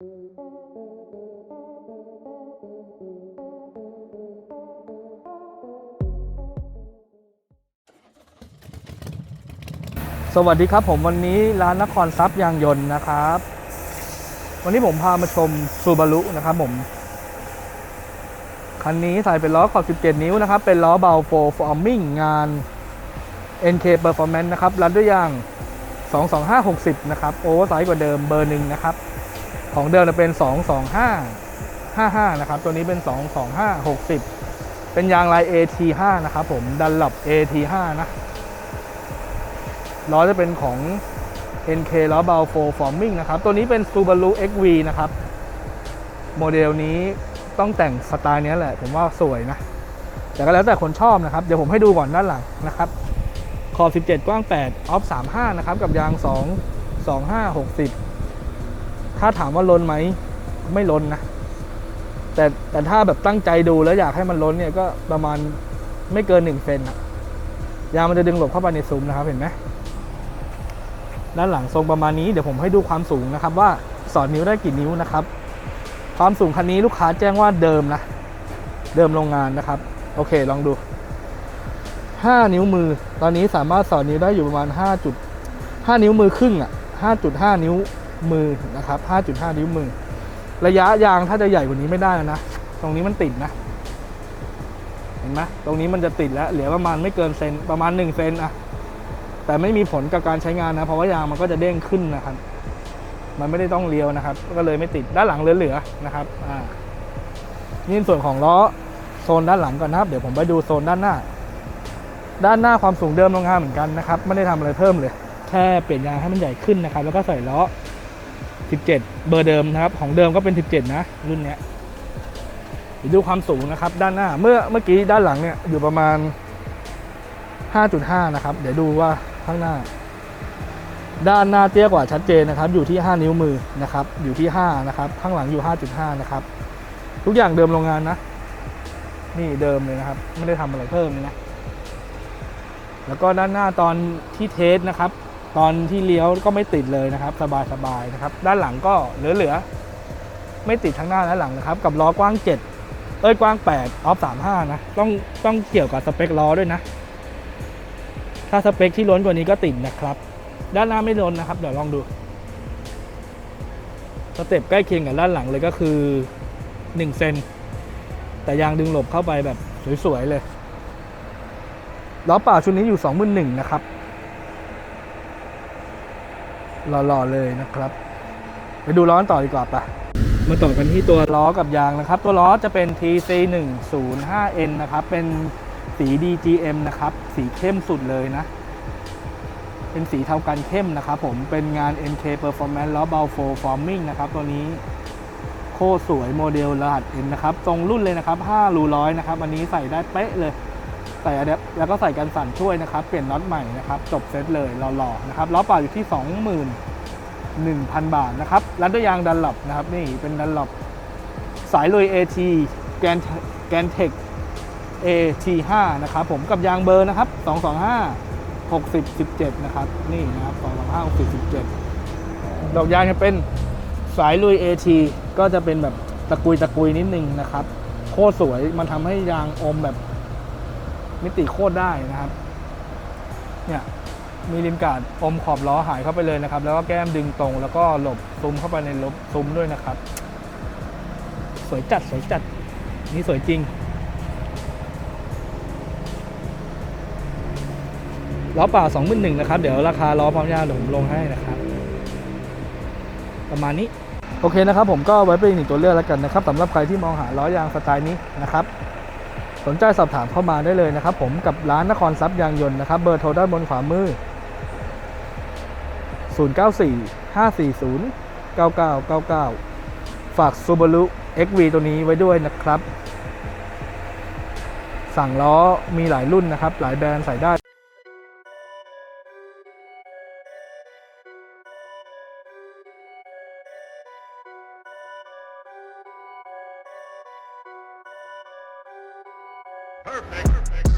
สวัสดีครับผมวันนี้ร้านนครทรัพย์ยางยนต์นะครับ วันนี้ผมพามาชมซูบารุนะครับผม คันนี้ใส่เป็นล้อขอบ 17 นิ้วนะครับ เป็นล้อเบาโฟฟอร์มิงงาน NK Performance นะครับ รันด้วยยาง 22560 นะครับ โอเวอร์ไซส์กว่าเดิมเบอร์หนึ่งนะครับ ของเดิมจะเป็น 22555 นะครับ ตัวนี้เป็น 22560 เป็นยางลาย AT5 นะครับผม ดันหลับ AT5 นะล้อจะเป็นของ NK ล้อเบาโฟฟอร์มิงนะครับ ตัวนี้เป็น Subaru XV นะครับ โมเดลนี้ต้องแต่งสไตล์นี้แหละ ผมว่าสวยนะ แต่ก็แล้วแต่คนชอบนะครับ เดี๋ยวผมให้ดูก่อนด้านหลังนะครับ ขอบ 17 กว้าง 8 ออฟ 35 นะครับ กับยาง 2 25 60 ถ้าถามว่าล้นไหมไม่ล้นนะ แต่แต่ถ้าแบบตั้งใจดูแล้วอยากให้มันล้นเนี่ยก็ประมาณไม่เกิน1เซนอะยางมันจะดึงหลบเข้าไปในซุ้มนะครับเห็นไหมด้านหลังทรงประมาณนี้เดี๋ยวผมให้ดูความสูงนะครับ ว่าสอดนิ้วได้กี่นิ้วนะครับ ความสูงคันนี้ลูกค้าแจ้งว่าเดิมนะ เดิมโรงงานนะครับ โอเคลองดู 5 นิ้วมือ ตอนนี้สามารถสอดนิ้วได้อยู่ประมาณ 5 จุด 5 นิ้วมือครึ่งอะ5.5 นิ้ว มือนะครับ 5.5 นิ้วมือ ระยะยางถ้าจะใหญ่กว่านี้ไม่ได้แล้วนะ ตรงนี้มันติดนะ เห็นไหมตรงนี้มันจะติดแล้ว เหลือประมาณไม่เกินเซนประมาณ 1 เซนอะแต่ไม่มีผลกับการใช้งานนะ เพราะว่ายางมันก็จะเด้งขึ้นนะครับ มันไม่ได้ต้องเลี้ยวนะครับ ก็เลยไม่ติดด้านหลังเหลือๆนะครับอ่านี่ส่วนของล้อโซนด้านหลังก่อนนะครับ เดี๋ยวผมไปดูโซนด้านหน้า ด้านหน้าความสูงเดิมโรงงานเหมือนกันนะครับ ไม่ได้ทำอะไรเพิ่มเลย แค่เปลี่ยนยางให้มันใหญ่ขึ้นนะครับ แล้วก็ใส่ล้อ 17 เบอร์เดิมนะครับ ของเดิมก็เป็น 17 นะ รุ่นเนี้ยเดี๋ยวดูความสูงนะครับ ด้านหน้าเมื่อเมื่อกี้ด้านหลังเนี่ยอยู่ประมาณ 5.5 นะครับ เดี๋ยวดูว่าข้างหน้า ด้านหน้าเตี้ยกว่าชัดเจนนะครับ อยู่ที่ 5 นิ้วมือนะครับ อยู่ที่ 5 นะครับ ข้างหลังอยู่ 5.5 นะครับ ทุกอย่างเดิมโรงงานนะ นี่เดิมเลยนะครับ ไม่ได้ทำอะไรเพิ่มเลยนะแล้วก็ด้านหน้าตอนที่เทสนะครับ ตอนที่เลี้ยวก็ไม่ติดเลยนะครับ สบายๆนะครับ ด้านหลังก็เหลือๆไม่ติดทั้งหน้าและหลังนะครับ กับล้อกว้าง 7 เอ้ยกว้าง 8 ออฟ 35 นะ ต้องต้องเกี่ยวกับสเปคล้อด้วยนะ ถ้าสเปคที่ล้นกว่านี้ก็ติดนะครับ ด้านหน้าไม่ล้นนะครับ เดี๋ยวลองดูสเต็ปใกล้เคียงกับด้านหลังเลยก็คือ1เซนแต่ยางดึงหลบเข้าไปแบบสวยๆเลยล้อเปล่าชุดนี้อยู่ 21,000นะครับ หล่อๆเลยนะครับ ไปดูล้อกันต่อดีกว่าปะมาต่อกันที่ตัวล้อกับยางนะครับ ตัวล้อจะเป็น TC 1 0 5 N นะครับ เป็นสี DGM นะครับ สีเข้มสุดเลยนะ เป็นสีเทากันเข้มนะครับผมเป็นงาน NK Performance ล้อเบาโฟฟอร์มิงนะครับตัวนี้โคตรสวยโมเดลรหัส N นะครับตรงรุ่นเลยนะครับ5รูร้อยนะครับ อันนี้ใส่ได้เป๊ะเลย ใส่อะแดปแล้วก็ใส่กันสั่นช่วยนะครับ เปลี่ยนน็อตใหม่นะครับ จบเซตเลยหล่อๆนะครับล้อเปล่าอยู่ที่ 21,000 บาทนะครับรัดด้วยยางดันหลับนะครับ นี่เป็นดันหลับสายลุย AT แกนแกนเทค AT5 นะครับผมกับยางเบอร์นะครับ 225 60 17 นะครับ นี่นะครับ 225 60 17 ดอกยางจะเป็นสายลุย AT ก็จะเป็นแบบตะกุยตะกุยนิดนึงนะครับ โคตรสวยมันทำให้ยางอมแบบ มิติโคตรได้นะครับ เนี่ยมีริมการ์ดอมขอบล้อหายเข้าไปเลยนะครับ แล้วก็แก้มดึงตรง แล้วก็หลบซุ้มเข้าไปในลบซุ้มด้วยนะครับ สวยจัดสวยจัดนี่สวยจริงล้อเปล่า2 1 0 0นะครับ เดี๋ยวราคาล้อพร้อมยาเดี๋ยวผมลงให้นะครับ ประมาณนี้ โอเคนะครับ ผมก็ไว้เป็นอีกตัวเลือกแล้วกันนะครับสำหรับใครที่มองหาล้อยางสไตล์นี้นะครับ สนใจสอบถามเข้ามาได้เลยนะครับ ผมกับร้านนครทรัพย์ยางยนต์นะครับเบอร์โทรด้านบนขวามือ 094 540 9999 ฝาก Subaru XV ตัวนี้ไว้ด้วยนะครับ สั่งล้อมีหลายรุ่นนะครับ หลายแบรนด์ใส่ได้ Perfect. Perfect.